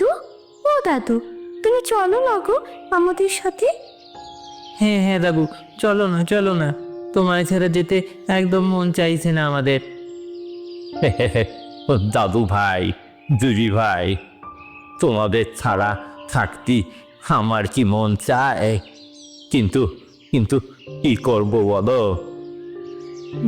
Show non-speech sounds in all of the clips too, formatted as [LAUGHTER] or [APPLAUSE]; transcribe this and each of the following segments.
দাদু? ও দাদু তুমি চলো না গো আমাদের সাথে। হ্যাঁ হ্যাঁ দাদু চলো না চলো না। তোমায় ছেড়ে যেতে একদম মন চাইছে না আমাদের। দাদু ভাই দিদি ভাই তোমাদের ছাড়া থাকতি আমার কি মন চায়? কিন্তু কিন্তু কি করব বলো?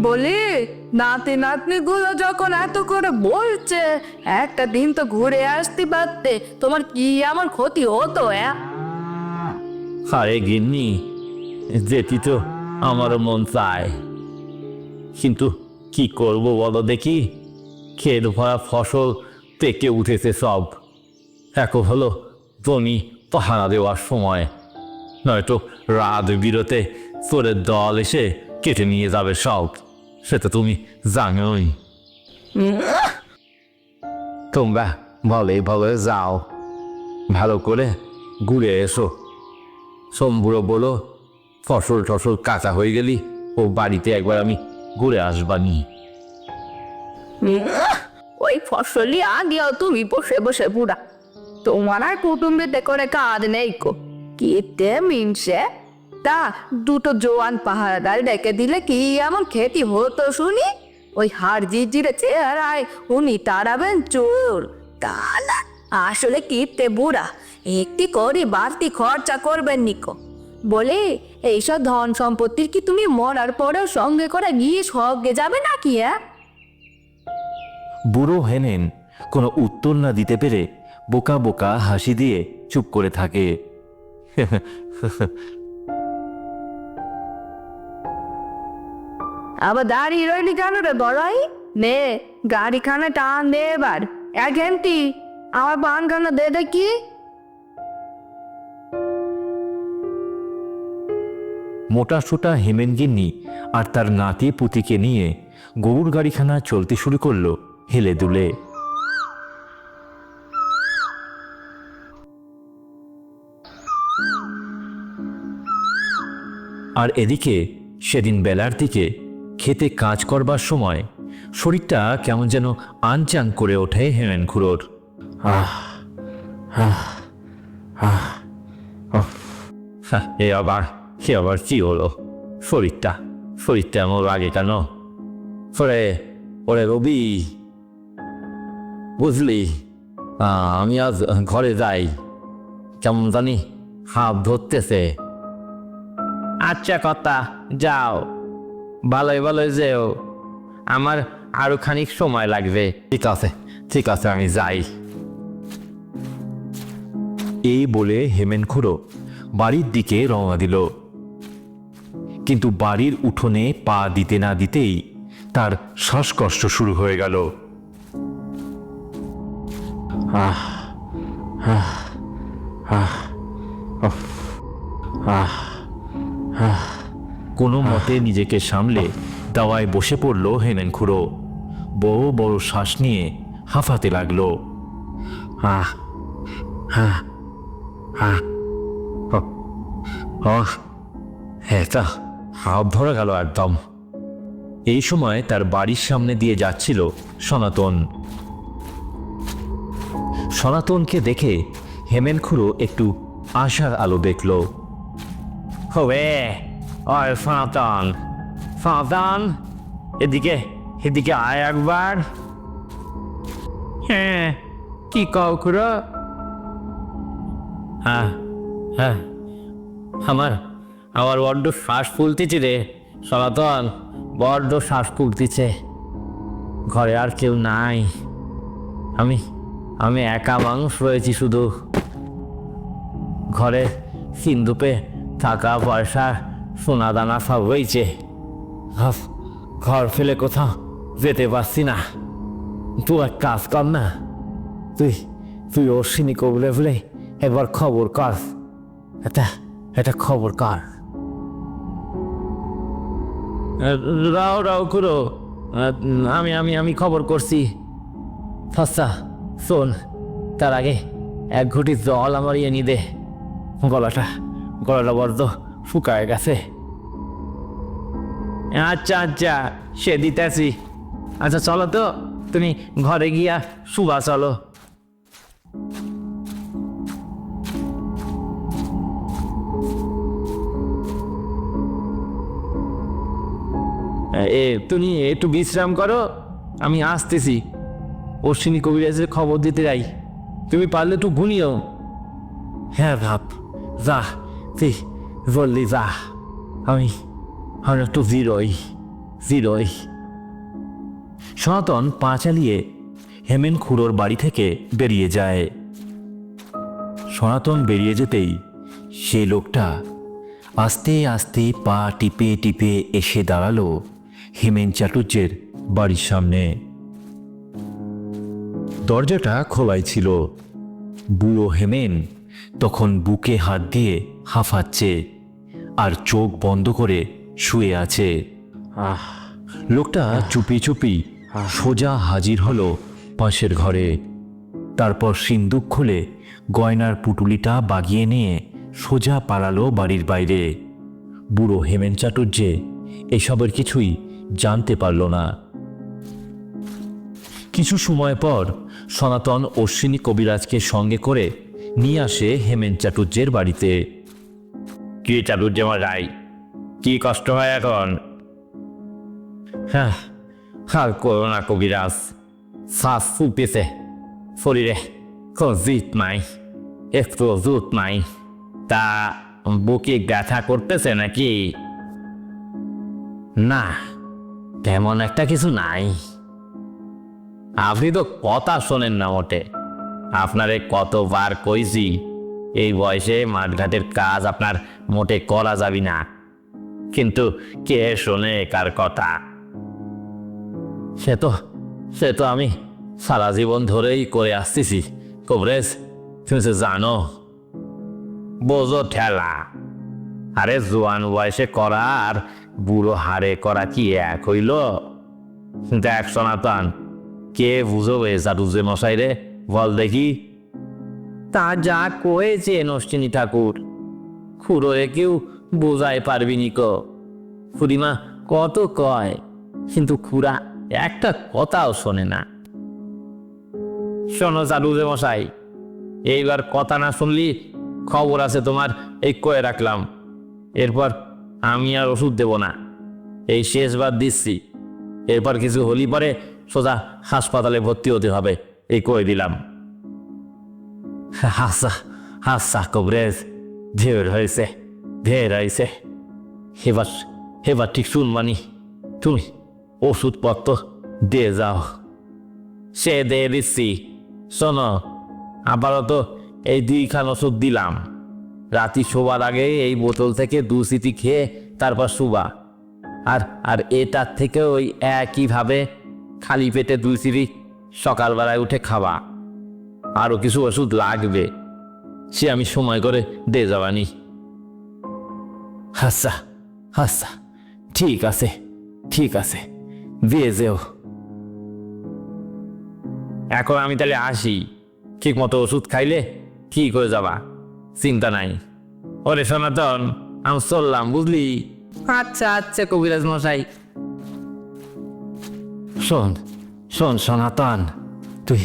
বলি, নাতি নাতনি গুলো যখন এত করে বলছে, একটা দিন তো ঘুরে আসতে পারতে, তোমার কি আমার ক্ষতি হতো আরে গিন্নি, যেটি তো আমারও মন চায়। কিন্তু কি করব বলো দেখি? ক্ষেত ভরা ফসল পেকে উঠেছে সব। এখন হলো জমি পাহারা দেওয়ার সময়। নয়তো রাত বিরতে চোরের দল এসে কেটে নিয়ে যাবে সব, সেটা তুমি জানোই। তোমরা ভালোই ভালো যাও, ভালো করে ঘুরে এসো। শম্ভুরও বলো, ফসল টসল কাঁচা হয়ে গেলি, ও বাড়িতে একবার আমি ঘুরে আসবানি। ওই ফসলি আগেও তুমি বসে বসে পুরা তোমার আর কুটুম্বিতে করে কাজ নেই কো। কিতে মিনসে তা দুটো জোয়ান পাহারাদার ডেকে দিলে কি এমন খেতি হতো শুনি? ওই হাড় জিজিরে চেহারায় উনি তাড়াবেন চোর। তা না আসলে কিপতে বুড়া, একটি করে বাড়তি খরচা করবেন নিকো। বলে, এইসব ধন সম্পত্তির কি তুমি মরার পরেও সঙ্গে করে গিয়ে সঙ্গে যাবে নাকি হ্যাঁ বুড়ো হেনেন, কোনো উত্তর না দিতে পেরে বোকা বোকা হাসি দিয়ে চুপ করে থাকে। [LAUGHS] আবার দাঁড়িয়ে রইলি কেন রে বড়াই নে গাড়িখানে টান দে এবার এক ঘন্টি আমার বানখানা দে দেখি মোটা সোটা হেমেনগিন্নি আর তার নাতি পুতিকে নিয়ে গরুর গাড়িখানা চলতে শুরু করল হেলে দুলে আর এদিকে সেদিন বেলার দিকে খেতে কাজ করবার সময় শরীরটা কেমন যেন আনচাং করে ওঠে হেমেন খুড়োর। হ্যাঁ, এ আবার সে আবার কি হলো? শরীরটা শরীরটা এমন লাগে কেন? ওরে ওরে রবি বুঝলি? আহ, আমি আজ ঘরে যাই। কেমন জানি হাত ধরতেছে। আচ্ছা কথা যাও। ভালোই ভালোই যেও। আমার আরও খানিক সময় লাগবে। ঠিক আছে ঠিক আছে, আমি যাই। এই বলে হেমেন খুড়ো বাড়ির দিকে রওনা দিল। কিন্তু বাড়ির উঠোনে পা দিতে না দিতেই তার শ্বাসকষ্ট শুরু হয়ে গেল। আহ আহ আহ আহ আহ। কোনো মতে নিজেকে সামলে দাওয়ায় বসে পড়ল হেমেন খুড়ো বড় বড় শ্বাস নিয়ে হাঁফাতে লাগল। আহ আহ আহ এটা হাত ধরে গেল একদম। এই সময় তার বাড়ির সামনে দিয়ে যাচ্ছিল সনাতন। সনাতনকে দেখে হেমেন খুড়ো একটু আশার আলো দেখল। হবে ওই সনাতন সনাতন এদিকে এদিকে আয় একবার। হ্যাঁ কি কও খুড়ো? হ্যাঁ হ্যাঁ। আমার আমার বড্ড শ্বাস ফুলতেছে রে, সনাতন। বড্ড শ্বাস ফুলতেছে। ঘরে আর কেউ নাই। আমি আমি একা মানুষ রয়েছি শুধু। ঘরে সিন্ধুপে থাকা পয়সা সোনা দানা সব হয়েছে ঘর ফেলে কোথাও যেতে পারছি না। তুই এক কাজ কর না। তুই তুই অশ্বিনী কবলে বলে একবার খবর কর। এটা এটা খবর কর। রাও রাও করো। আমি আমি আমি খবর করছি। আচ্ছা শোন, তার আগে এক ঘটি জল আমার ইয়ে নি দে। গলাটা গলাটা বড্ড ফুকায় গেছে। আচ্ছা আচ্ছা সে দিতেছি। আচ্ছা চলো তো, তুমি ঘরে গিয়া শুভা চলো। এ, তুমি একটু বিশ্রাম করো, আমি আসতেছি। অশ্বিনী কবিরাজের খবর দিতে যাই। তুমি পারলে একটু ঘুমিও। হ্যাঁ ভাব। যা তুই বললি যা আমি আমি একটু জিরোই জিরোই সনাতন পা চালিয়ে হেমেন খুড়োর বাড়ি থেকে বেরিয়ে যায়। সনাতন বেরিয়ে যেতেই সে লোকটা আস্তে আস্তে পা টিপে টিপে এসে দাঁড়াল হেমেন চাটুর্যের বাড়ির সামনে। দরজাটা খোলাই ছিল। বুড়ো হেমেন তখন বুকে হাত দিয়ে হাঁফাচ্ছে আর চোখ বন্ধ করে শুয়ে আছে। আহ। লোকটা চুপি চুপি সোজা হাজির হলো পাশের ঘরে। তারপর সিন্দুক খুলে গয়নার পুটুলিটা বাগিয়ে নিয়ে সোজা পালালো বাড়ির বাইরে। বুড়ো হেমেন চাটুর্যে এসবের কিছুই জানতে পারল না। কিছু সময় পর সনাতন অশ্বিনী কবিরাজকে সঙ্গে করে নিয়ে আসে হেমেন চাটুর্যের বাড়িতে। কি চাটুর্য মশাই কি কষ্ট হয় এখন? হ্যাঁ আর করো না কবিরাজ। শ্বাস ফুলতেছে। শরীরে জিত নাই একটু জুত নাই। তা বুকে ব্যথা করতেছে নাকি? না, তেমন একটা কিছু নাই। আপনি তো কথা শোনেন না মোটে। আপনারে কতবার কইছি এই বয়সে মাঠঘাটের কাজ আপনার মোটে করা যাবি না। কিন্তু কে শোনে কার কথা? সে তো সে তো আমি সারা জীবন ধরেই করে আসতেছি। কবরেজ, তুমি তো জানো। বোঝো ঠেলা। আরে জোয়ান বয়সে করা আর বুড়ো হারে করা কি এক হইল? দেখ সনাতন, কে বুঝো এ জাদুজে মশাই রে বল দেখি। তা যা কয়েছে নষ্টিনী ঠাকুর। খুড়োরে কেউ বোঝাই পারবি নিকো খুড়িমা কত কয়, কিন্তু খুড়া একটা কথাও শোনে না। শোনো জাদুজে মশাই, এইবার কথা না শুনলি খবর আছে তোমার, এই কয়ে রাখলাম। এরপর আমি আর ওষুধ দেব না। এই শেষবার দিচ্ছি। এরপর কিছু হলি পরে সোজা হাসপাতালে ভর্তি হতে হবে, এই কয়ে দিলাম। হাসা হাসা কবরেজ, ঢের হয়েছে ঢের হয়েছে। এবার এবার ঠিক শুনবানি তুমি ওষুধপত্র দিয়ে যাও। সে দিয়ে দিচ্ছি। শোনো আবারও তো এই দুইখান ওষুধ দিলাম। রাতি শোবার আগে এই বোতল থেকে দু সিটি খেয়ে তারপর শুবা। আর আর এটার থেকে ওই একইভাবে খালি পেটে দুই সিটি সকালবেলায় উঠে খাওয়া। আরও কিছু ওষুধ লাগবে। সে আমি সময় করে দিয়ে যাবানি। আচ্ছা আচ্ছা ঠিক আছে ঠিক আছে দিয়ে যেও। এখন আমি তাহলে আসি। ঠিক মতো ওষুধ খাইলে ঠিক হয়ে যাবা। চিন্তা নাই। ওরে সনাতন আমি চললাম বুঝলি? আচ্ছা আচ্ছা কবিরাজ মশাই। শোন শোন সনাতন তুই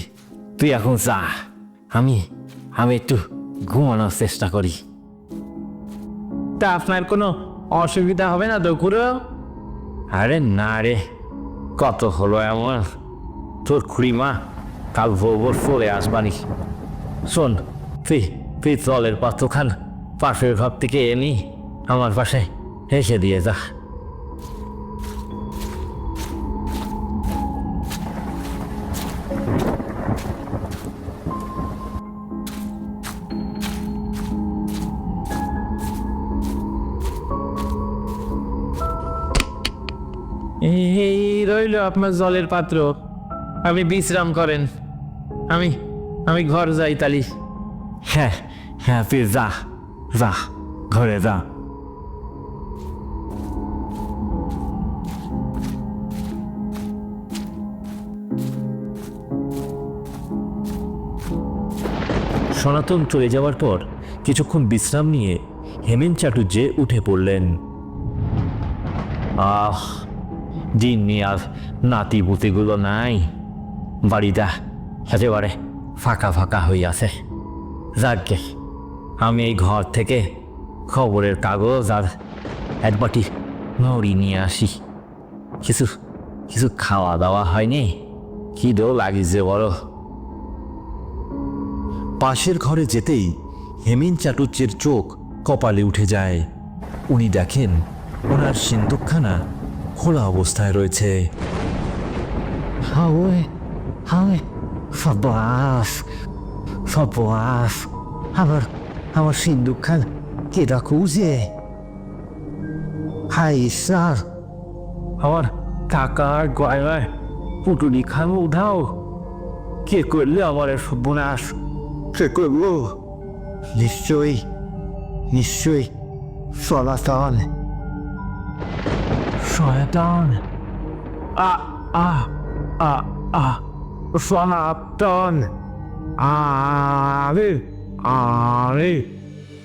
তুই এখন যা। আমি আমি একটু ঘুমানোর চেষ্টা করি। তা আপনার কোনো অসুবিধা হবে না তো খুড়ো আরে না রে কত হলো এমন? তোর খুড়িমা কাল ভোর ফলে আসবানি শোন তুই তুই জলের পাত্রখান পাশের ঘর থেকে এনি আমার পাশে এসে দিয়ে যা। এই রইল আপনার জলের পাত্র। আপনি বিশ্রাম করেন। আমি আমি ঘর যাই, তালি। হ্যাঁ হ্যাঁ তুই যা যা, ঘরে যা। সনাতন চলে যাওয়ার পর কিছুক্ষণ বিশ্রাম নিয়ে হেমেন চাটুর্যে উঠে পড়লেন। আহ জিন্নি আর নাতি পুতিগুলো নাই। বাড়িটা একেবারে ফাঁকা ফাঁকা হইয়াছে যাকে আমি এই ঘর থেকে খবরের কাগজ আর এক বাটি নড়ি নিয়ে আসি। কিছু কিছু খাওয়া দাওয়া হয়নি? কি খিদেও লাগিছে বড়। পাশের ঘরে যেতেই হেমিন চাটুর্যের চোখ কপালে উঠে যায়। উনি দেখেন ওনার সিন্দুকখানা খোলা অবস্থায় রয়েছে। হাওয়ে হাওয়ে সর্বনাশ সর্বনাশ আমার আমার সিন্দুক খান, কে ডাকুছে হাই ঈশ্বর, আমার টাকার গয়নায় পুটুনি খান উধাও। কে করলে আমার সর্বনাশ? কে করল? নিশ্চয়ই নিশ্চয়ই সনাতন সনাতন আ আ আ আ সনাতন আরে আরে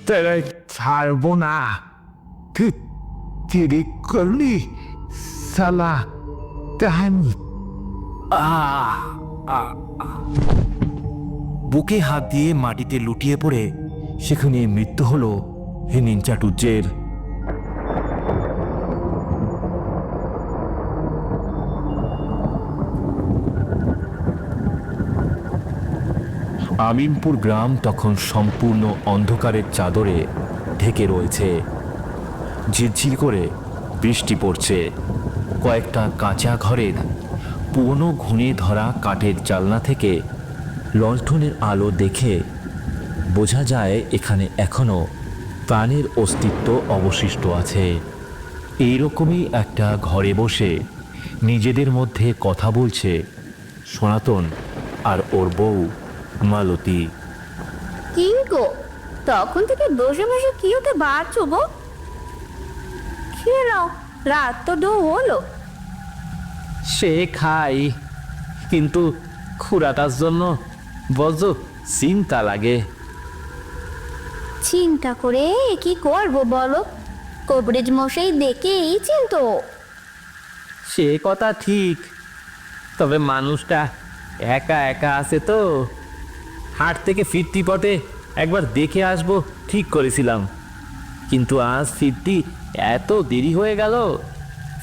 তেরে ছাড়বো না তিরি করলি সালা তাহান বুকে হাত দিয়ে মাটিতে লুটিয়ে পড়ে সেখানে মৃত্যু হলো হেমিন চাটুর্যের আমিনপুর গ্রাম তখন সম্পূর্ণ অন্ধকারের চাদরে ঢেকে রয়েছে। ঝিরঝির করে বৃষ্টি পড়ছে। কয়েকটা কাঁচা ঘরের পুরনো ঘুণে ধরা কাঠের জালনা থেকে লণ্ঠনের আলো দেখে বোঝা যায় এখানে এখনও প্রাণের অস্তিত্ব অবশিষ্ট আছে। এইরকমই একটা ঘরে বসে নিজেদের মধ্যে কথা বলছে সনাতন আর ওর বউ। মালতী। কি গো তখন থেকে বসে বসে কি ওকে বাড়ছো গো খেয়ে নাও রাত তো ডো হলো। সে খাই কিন্তু খুড়াটার জন্য বজ্র চিন্তা লাগে। চিন্তা করে কি করব বলো? কবরেজ মশাই দেখেই চিন্ত। সে কথা ঠিক তবে মানুষটা একা একা আছে তো। হাট থেকে ফিরতি পথে একবার দেখে আসব ঠিক করেছিলাম। কিন্তু আজ ফিরতি এত দেরি হয়ে গেল।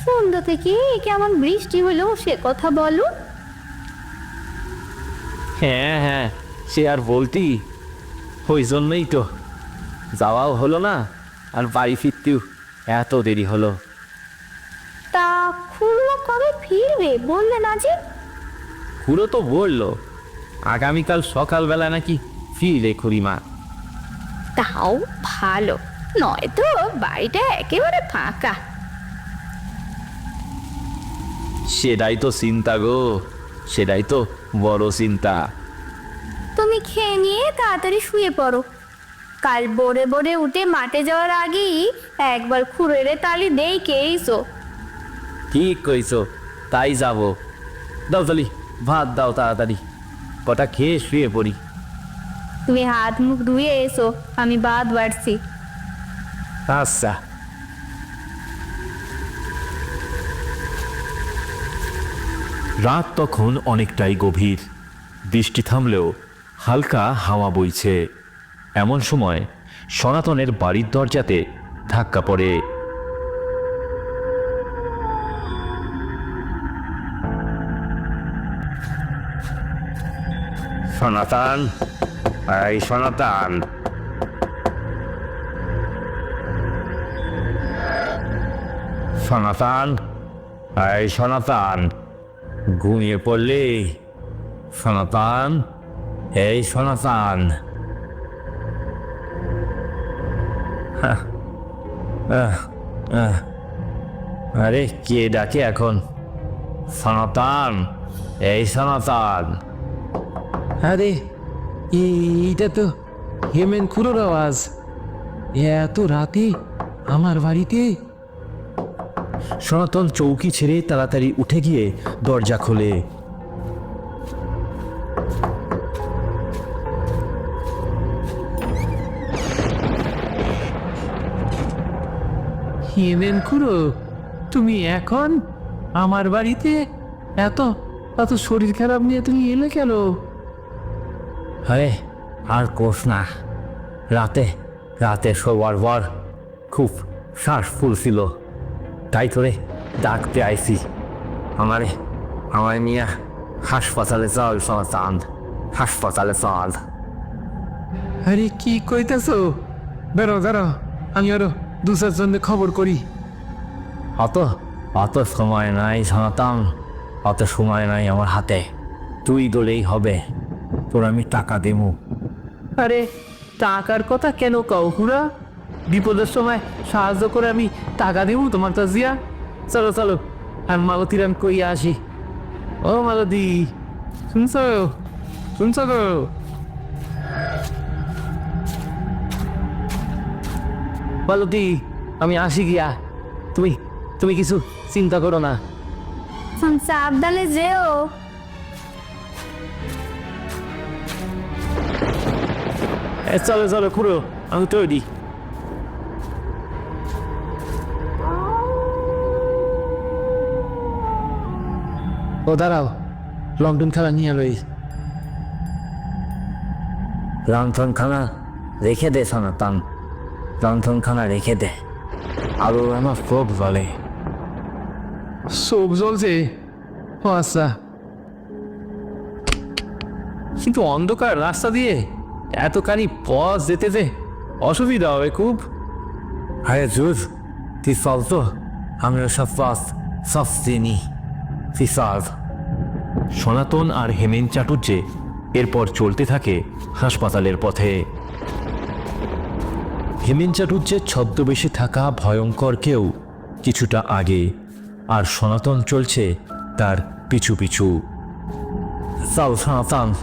সন্ধ্যা থেকে কেমন বৃষ্টি হলো সে কথা বলো। হ্যাঁ হ্যাঁ সে আর বলতি। ওই জন্যই তো। যাওয়াও হলো না আর বাড়ি ফিরতেও এত দেরি হলো। তা খুললো কবে ফিরবে বললে না যে? খুড়ো তো বলল আগামীকাল সকালবেলা নাকি ফিরলে খুড়িমা তাও ভালো। নয়তো বাড়িটা একেবারে ফাঁকা। সেটাই তো চিন্তা গো সেটাই তো বড় চিন্তা। তুমি খেয়ে নিয়ে তাড়াতাড়ি শুয়ে পড়ো। কাল বোরে বোরে উঠে মাঠে যাওয়ার আগেই একবার খুঁড়েরে তালি দেই কে এসো ঠিক কইছো তাই যাব। দাও তালি ভাত দাও তাড়াতাড়ি। কটা খেয়ে শুয়ে পড়ি। তুমি হাত মুখ ধুয়ে এসো আমি বাদ বাড়ছি। আচ্ছা। রাত তখন অনেকটাই গভীর। বৃষ্টি থামলেও হালকা হাওয়া বইছে। এমন সময় সনাতনের বাড়ির দরজাতে ধাক্কা পড়ে। সনাতন এই সনাতন সনাতন এই সনাতন ঘুমিয়ে পড়লি? সনাতন এই সনাতন। আরে, কে ডাকে এখন? সনাতন এই সনাতন আরে এইটা তো হেমেন খুড়োর আওয়াজ এত রাতে আমার বাড়িতে? সনাতন চৌকি ছেড়ে তাড়াতাড়ি উঠে গিয়ে দরজা খোলে। হেমেন খুড়ো তুমি এখন আমার বাড়িতে? এত এত শরীর খারাপ নিয়ে তুমি এলে কেন? আরে আর কোষ না। রাতে রাতে শোবার পর খুব শ্বাস ফুলছিল তাই তোরে ডাকতে আইছি। আমারে আমার নিয়ে হাসপাতালে চল সন্তান হাসপাতালে চল। আরে কি কইতেছো? বেরো দাঁড়াও আমি আরও দু চারজনকে খবর করি। অত অত সময় নাই সনাতন অত সময় নাই আমার হাতে। তুই দলেই হবে। তোর আমি টাকা দেবো। আরে টাকার কথা কেন কও খুড়া বিপদের সময় সাহায্য করে আমি টাকা দেবো তোমার তাজিয়া চলো চলো আর মালতীর আমি কইয়া আসি? ও মালতী শুনছো? শুনছো গো? মালতী আমি আসি গিয়া। তুমি তুমি কিছু চিন্তা করো না। সাবধানে যেও। এ, চলো চলো খুড়ো আমি তৈরি ও দাঁড়াও। লকডাউন খেলা নিয়ে লই। লণ্ঠন খানা রেখে দে সনাতন। খানা রেখে দে। আরও আমার খুব বলে সব জ্বলছে? ও আচ্ছা। কিন্তু অন্ধকার রাস্তা দিয়ে? এতখানি পথ যেতে যে অসুবিধা হবে খুব। আরে জুজ তুই চল তো। আমি সব পথ সব চিনি। তুই চল। সনাতন আর হেমেন চাটুর্যে এরপর চলতে থাকে হাসপাতালের পথে। হেমেন চাটুর্যের ছদ্মবেশে থাকা ভয়ঙ্কর কেউ কিছুটা আগে আর সনাতন চলছে তার পিছু পিছু। চল সনাতন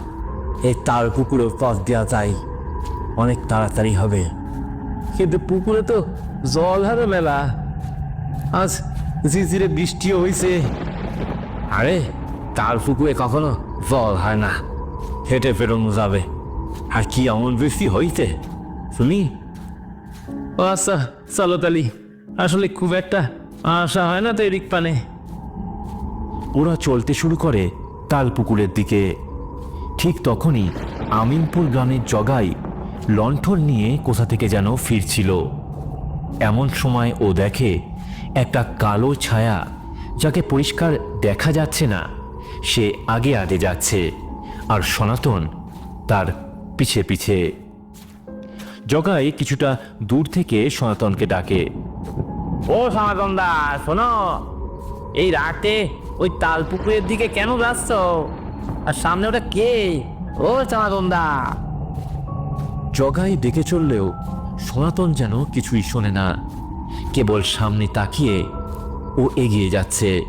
এই তার পুকুরের পথ দেওয়া যায়। অনেক তাড়াতাড়ি হবে। কিন্তু পুকুরে তো জল হারে মেলা। আজ ঝিঝিরে বৃষ্টিও হয়েছে আরে, তার পুকুরে কখনো জল হয় না। হেঁটে ফেরোনো যাবে। আর কি এমন বৃষ্টি হইতে? শুনি? ও আচ্ছা চলো তালি। আসলে খুব একটা আশা হয় না তো এদিক পানে। ওরা চলতে শুরু করে তাল পুকুরের দিকে। ঠিক তখনই আমিনপুর গ্রামের জগাই লণ্ঠন নিয়ে কোথা থেকে যেন ফিরছিল। এমন সময় ও দেখে একটা কালো ছায়া যাকে পরিষ্কার দেখা যাচ্ছে না, সে আগে আগে যাচ্ছে আর সনাতন তার পিছে পিছে। জগাই কিছুটা দূর থেকে সনাতনকে ডাকে, ও সনাতন দা, শোনো, এই রাতে ওই তাল পুকুরের দিকে কেন যাচ্ছ? আর সামনে ওটা কে? ও সনাতন দা জগাই ডেকে চললেও সনাতন যেন কিছুই শোনে না। কেবল সামনে তাকিয়ে ও এগিয়ে যাচ্ছে।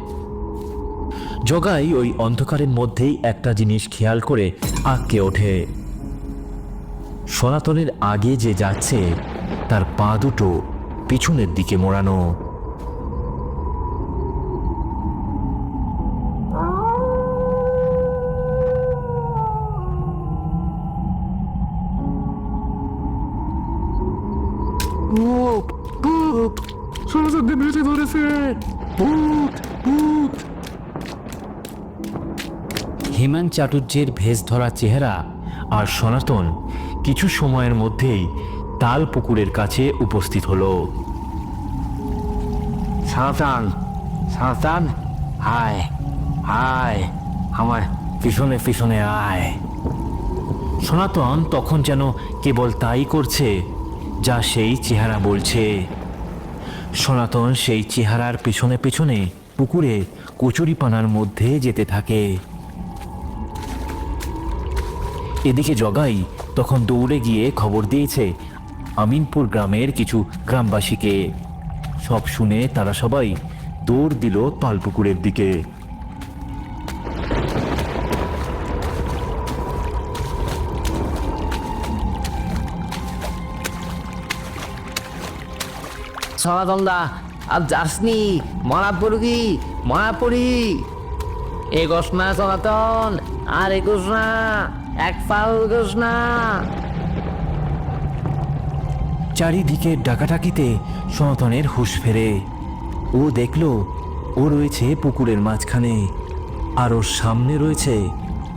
জগাই ওই অন্ধকারের মধ্যেই একটা জিনিস খেয়াল করে আঁককে ওঠে। সনাতনের আগে যে যাচ্ছে, তার পা দুটো পিছনের দিকে মোড়ানো। চাটুর্যের ভেস ধরা চেহারা আর সনাতন কিছু সময়ের মধ্যেই তাল পুকুরের কাছে উপস্থিত হলো। সাঁতান সাঁতান আয় আয় আমার পিছনে পিছনে আয়। সনাতন তখন যেন কেবল তাই করছে যা সেই চেহারা বলছে। সনাতন সেই চেহারার পেছনে পেছনে পুকুরে কচুরিপানার মধ্যে যেতে থাকে। এদিকে জগাই তখন দৌড়ে গিয়ে খবর দিয়েছে, আমিনপুর গ্রামের কিছু গ্রামবাসীকে। সব শুনে তারা সবাই দৌড় দিল তালপুকুরের দিকে। সনাতন দা আর যাসনি? মারা পড়বি মারা পড়ি এগোস সনাতন, আর এগোস না। এক এগোস না। চারিদিকে ডাকাটাকিতে সনাতনের হুঁশ ফেরে। ও দেখল, ও রয়েছে পুকুরের মাঝখানে। আর ওর সামনে রয়েছে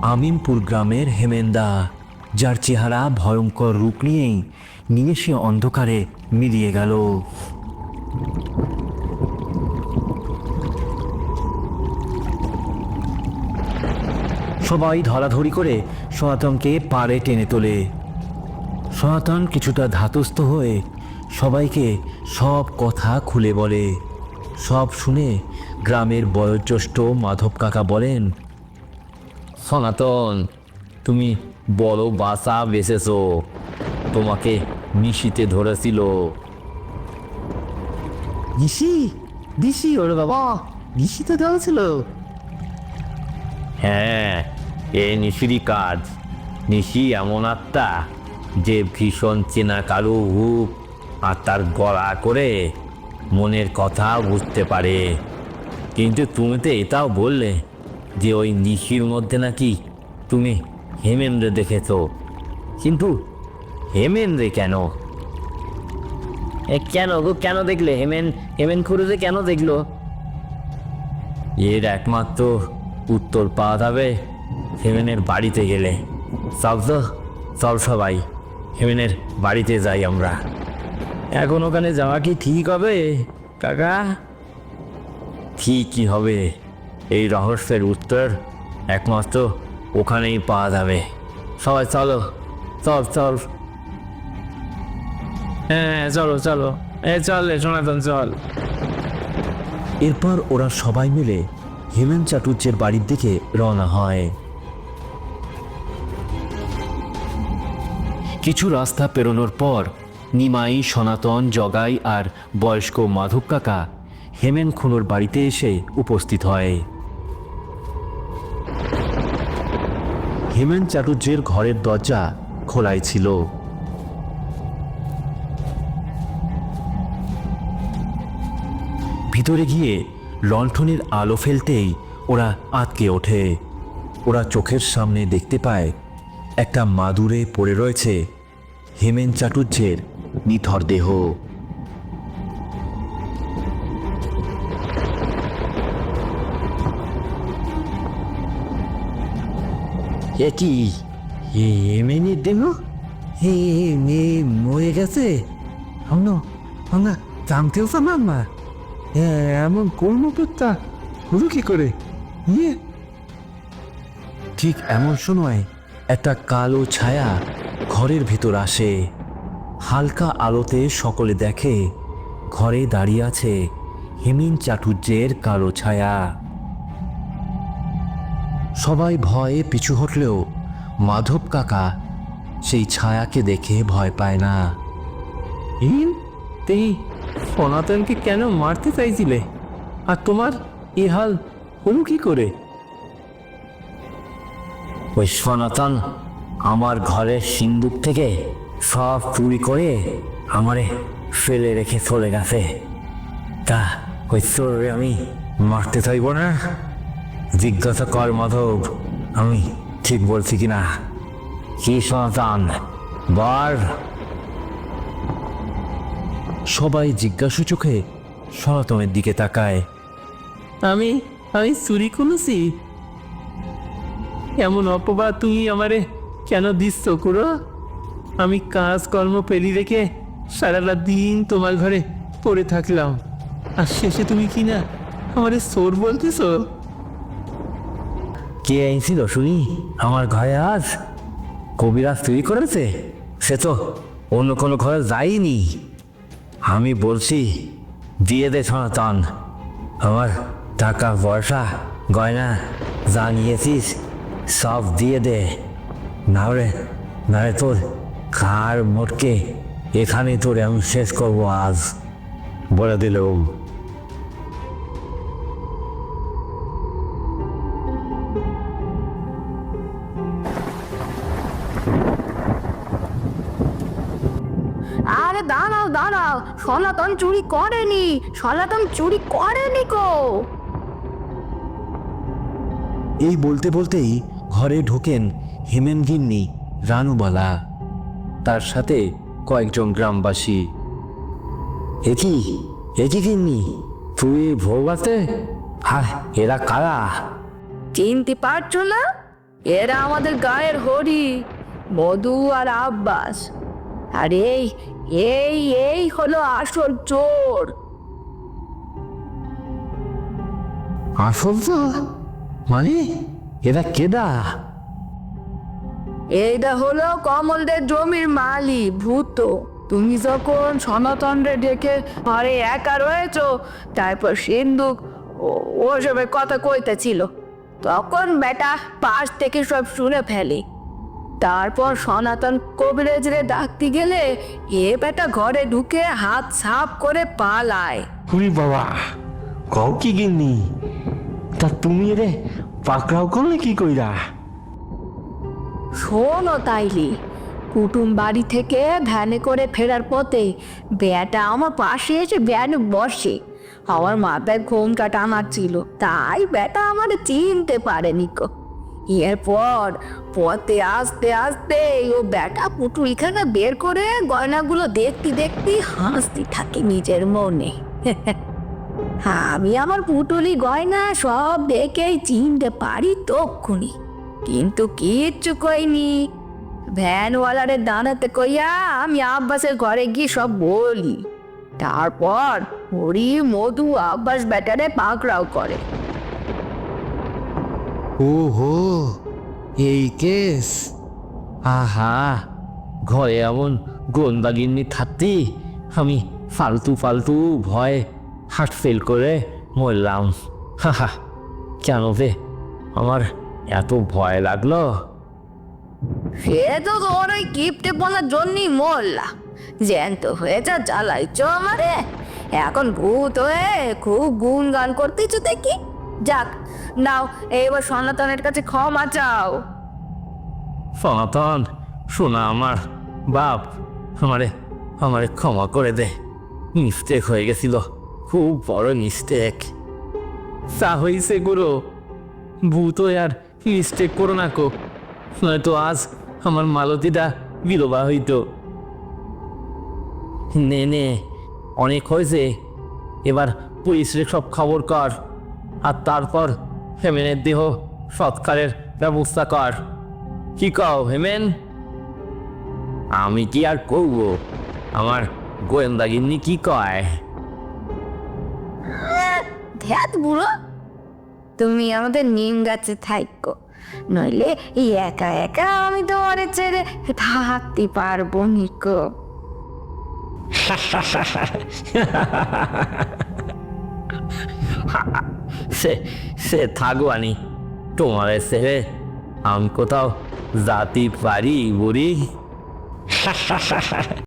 আমিনপুর গ্রামের হেমেন্দা, যার চেহারা ভয়ঙ্কর রূপ নিয়েই নিয়ে সে অন্ধকারে মিলিয়ে গেল। সবাই ধরাধরি করে সনাতনকে পাড়ে টেনে তোলে। সনাতন কিছুটা ধাতস্থ হয়ে সবাইকে সব কথা খুলে বলে। সব শুনে গ্রামের বয়োজ্যেষ্ঠ মাধব কাকা বলেন সনাতন তুমি বড় বাসা বেসেছো তোমাকে নিশিতে ধরেছিল। নিশি? দিশি ওরে বাবা নিশি তো দেওয়া ছিল হ্যাঁ এ নিশিরই কাজ। নিশি এমন আত্মা যে ভীষণ চেনা কারও রূপ আর তার গলা করে মনের কথা বুঝতে পারে। কিন্তু তুমি তো এটাও বললে যে ওই নিশির মধ্যে নাকি তুমি হেমেন্দ্র দেখেছ। কিন্তু হেমেন্দ্রে কেন? এ কেন গো কেন দেখলে? হেমেন হেমেন খুরুজে কেন দেখল? এর একমাত্র উত্তর পাওয়া যাবে হেমেনের বাড়িতে গেলে। চল তো, চল সবাই, হেমেনের বাড়িতে যাই আমরা। এখন ওখানে যাওয়া কি ঠিক হবে, কাকা? ঠিকই হবে, এই রহস্যের উত্তর একমাত্র ওখানেই পাওয়া যাবে। সবাই চলো, চল চল। হ্যাঁ চলো চলো। এ চল সনাতন, চল। এরপর ওরা সবাই মিলে হেমেন চাটুর্যের বাড়ির দিকে রওনা হয়। কিছু রাস্তা পেরোনোর পর নিমাই, সনাতন, জগাই আর বয়স্ক মাধব কাকা হেমেন খুনুর বাড়িতে এসে উপস্থিত হয়। হেমেন চাটুর্যের ঘরের দরজা খোলাই ছিল। ভিতরে গিয়ে লণ্ঠনের আলো ফেলতেই ওরা আটকে ওঠে। ওরা চোখের সামনে দেখতে পায় একটা মাদুরে পড়ে রয়েছে। হেমেন চাটুর্যের নিথর দেহ। এ কি? এমনি দেহ? হে মেয়ে মরে গেছে? আমরা আমরা জানতেও জানাম না এমন কর্মকর্তা হলো কি করে? ইয়ে। ঠিক এমন সময় একটা কালো ছায়া ঘরের ভেতর আসে। হালকা আলোতে সকলে দেখে, ঘরে দাঁড়িয়ে আছে হেমিন চাটুর্যের কালো ছায়া। সবাই ভয়ে পিছু হটলেও মাধব কাকা সেই ছায়াকে দেখে ভয় পায় না। ইন তেই, সনাতনকে কেন মারতে চাইছিলে? আর তোমার এ হাল হলো কি করে? ওই সনাতন আমার ঘরের সিন্দুক থেকে সব চুরি করে আমারে ফেলে রেখে চলে গেছে। তা ওই চোরে আমি মারতে চাইব না? জিজ্ঞাসা কর মাধব আমি ঠিক বলছি কিনা? কি সনাতন? বার সবাই জিজ্ঞাসু চোখে সনাতনের দিকে তাকায়। আমি আমি চুরি করেছি। এমন অপবাদ তুমি আমারে কেন দিচ্ছ, কুড়ো? আমি কাজকর্ম পেলি রেখে সারাটা দিন তোমার ঘরে পড়ে থাকলাম। আর শেষে তুমি কি না আমারে সোর বলতেছো? কে আইছিল শুনি? আমার ঘরে আজ কবিরাজ চুরি করেছে? সে তো অন্য কোনো ঘরে যায়নি। আমি বলছি, দিয়ে দে সনাতন। আমার টাকা পয়সা, গয়না যা নিয়েছিস সব দিয়ে দে। নাহলে নাহলে তোর কার মোটকে এখানে তোর আমি শেষ করব আজ। বলে দিলুম আরে দাঁড়াও দাঁড়াও। সনাতন চুরি করেনি। সনাতন চুরি করেনি গো। এই বলতে বলতেই ঘরে ঢোকেন হেমেন গিন্নি রানুবালা তার সাথে কয়েকজন গ্রামবাসী। একই একই কিননি তুই ভোগ আছে? আর এরা কারা? চিনতে পারছ না? এরা আমাদের গায়ের হরি মধু আর আব্বাস। আর এই এই এই হলো আসল চোর। আসল তো মানে? এরা কেদা এইটা হলো কমলদের জমির মালি ভূত। তুমি যখন সনাতনরে ডেকে ঘরে একা রয়েছ তারপর সিন্ধুক ও- ওসবের কথা কইতেছিল তখন বেটা পাশ থেকে সব শুনে ফেলে। তারপর সনাতন কবিরাজরে ডাকতে গেলে এ বেটা ঘরে ঢুকে হাত সাফ করে পালায়। হুরি বাবা কও কি গিন্নি? তা তুমি রে পাকড়াও করলে কি কইরা? শোনো তাইলি, কুটুম বাড়ি থেকে ভ্যানে করে ফেরার পথে বেটা আমার পাশে এসে ভ্যানে বসে। আমার মাথায় ঘোমটা টানার ছিল তাই বেটা আমার চিনতে পারেনি কো। এরপর পথে আস্তে আস্তে ও বেটা পুটুলখানা বের করে গয়নাগুলো দেখতে দেখতে হাসতে থাকে নিজের মনে। [LAUGHS] আমি আমার পুটুলি গয়না সব দেখেই চিনতে পারি তক্ষুনি। কিন্তু কিচ্ছু কইনি। ভ্যানওয়ালারে দাঁড়াতে কইয়া আমি আব্বাসের ঘরে গিয়ে সব বলি। তারপর হরি, মধু, আব্বাস ব্যাটারে পাকড়াও করে। ওহো, এই কেস? আহা, ঘরে এমন গোন্দাগিন্নি থাকতে আমি ফালতু ফালতু ভয় হার্ট ফেল করে মরলাম। হাহা কেন বে আমার এত ভয় লাগল। সে তো তোর ওই কিপটে বলার জন্যই মরলা জ্যান্ত হয়ে যা জ্বালাইছ আমারে। এখন ভূত হয়ে খুব গুনগান করতেছ দেখি। যাক নাও এবার সনাতনের কাছে ক্ষমা চাও। সনাতন শোনা আমার বাপ আমারে আমারে ক্ষমা করে দে। মিস্টেক হয়ে গেছিল। খুব বড় মিস্টেক তা হইছে গুরু ভূত আর মিস্টেক করো না কো। নয়তো আজ আমার মালতীটা বিলোবা হইতো। নে নে, অনেক হয়েছে। এবার পুলিশের সব খবর কর, আর তারপর হেমেনের দেহ সৎকারের ব্যবস্থা কর। কি কও হেমেন? আমি কি আর করব? আমার গোয়েন্দাগিন্নি কি কয়? ধ্যাত বুড়ো। তুমি আমাদের নিম গাছে থাইকো, নইলে এই একা একা আমি তোমার ছেড়ে থাকতে পারব নিকো সে সে থাকবানি তোমার ছেড়ে আমি কোথাও জাতি পারি বুড়ি।